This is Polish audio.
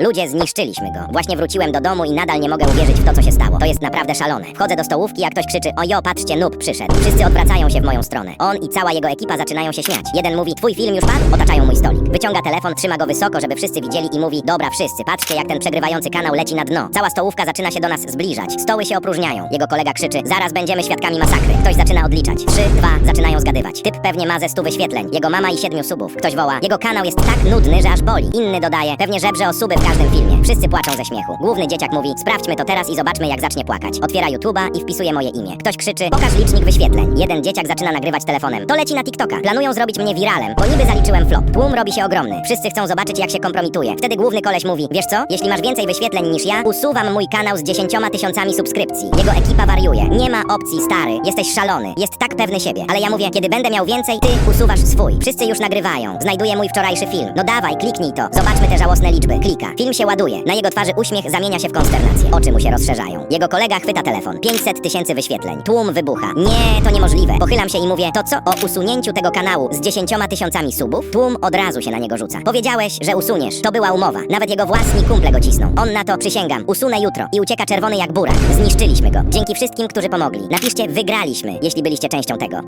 Ludzie, zniszczyliśmy go. Właśnie wróciłem do domu i nadal nie mogę uwierzyć w to, co się stało. To jest naprawdę szalone. Wchodzę do stołówki, a ktoś krzyczy, ojo, patrzcie, noob przyszedł. Wszyscy odwracają się w moją stronę. On i cała jego ekipa zaczynają się śmiać. Jeden mówi, twój film już padł? Otaczają mój stolik. Wyciąga telefon, trzyma go wysoko, żeby wszyscy widzieli i mówi, dobra, wszyscy, patrzcie, jak ten przegrywający kanał leci na dno. Cała stołówka zaczyna się do nas zbliżać. Stoły się opróżniają. Jego kolega krzyczy, zaraz będziemy świadkami masakry. Ktoś zaczyna odliczać. Trzy, dwa, zaczynają zgadywać. Typ pewnie ma ze wyświetleń. Jego mama i siedmiu subów. Ktoś woła, jego kanał jest tak nudny, że aż boli. Inny dodaje, pewnie żebrze w każdym filmie. Wszyscy płaczą ze śmiechu. Główny dzieciak mówi, sprawdźmy to teraz i zobaczmy, jak zacznie płakać. Otwiera YouTube'a i wpisuje moje imię. Ktoś krzyczy, pokaż licznik wyświetleń. Jeden dzieciak zaczyna nagrywać telefonem. To leci na TikToka. Planują zrobić mnie wiralem, bo niby zaliczyłem flop. Tłum robi się ogromny. Wszyscy chcą zobaczyć, jak się kompromituję. Wtedy główny koleś mówi, wiesz co? Jeśli masz więcej wyświetleń niż ja, usuwam mój kanał z dziesięcioma tysiącami subskrypcji. Jego ekipa wariuje. Nie ma opcji, stary. Jesteś szalony. Jest tak pewny siebie. Ale ja mówię, kiedy będę miał więcej, ty usuwasz swój. Wszyscy już nagrywają. Znajduję mój wczorajszy film. No dawaj, kliknij to. Zobaczmy te żałosne liczby. Klika. Film się ładuje. Na jego twarzy uśmiech zamienia się w konsternację. Oczy mu się rozszerzają. Jego kolega chwyta telefon. 500 tysięcy wyświetleń. Tłum wybucha. Nie, to niemożliwe. Pochylam się i mówię, to co o usunięciu tego kanału z dziesięcioma tysiącami subów? Tłum od razu się na niego rzuca. Powiedziałeś, że usuniesz. To była umowa. Nawet jego własni kumple go cisną. On na to przysięgam. Usunę jutro. I ucieka czerwony jak burak. Zniszczyliśmy go. Dzięki wszystkim, którzy pomogli. Napiszcie wygraliśmy, jeśli byliście częścią tego.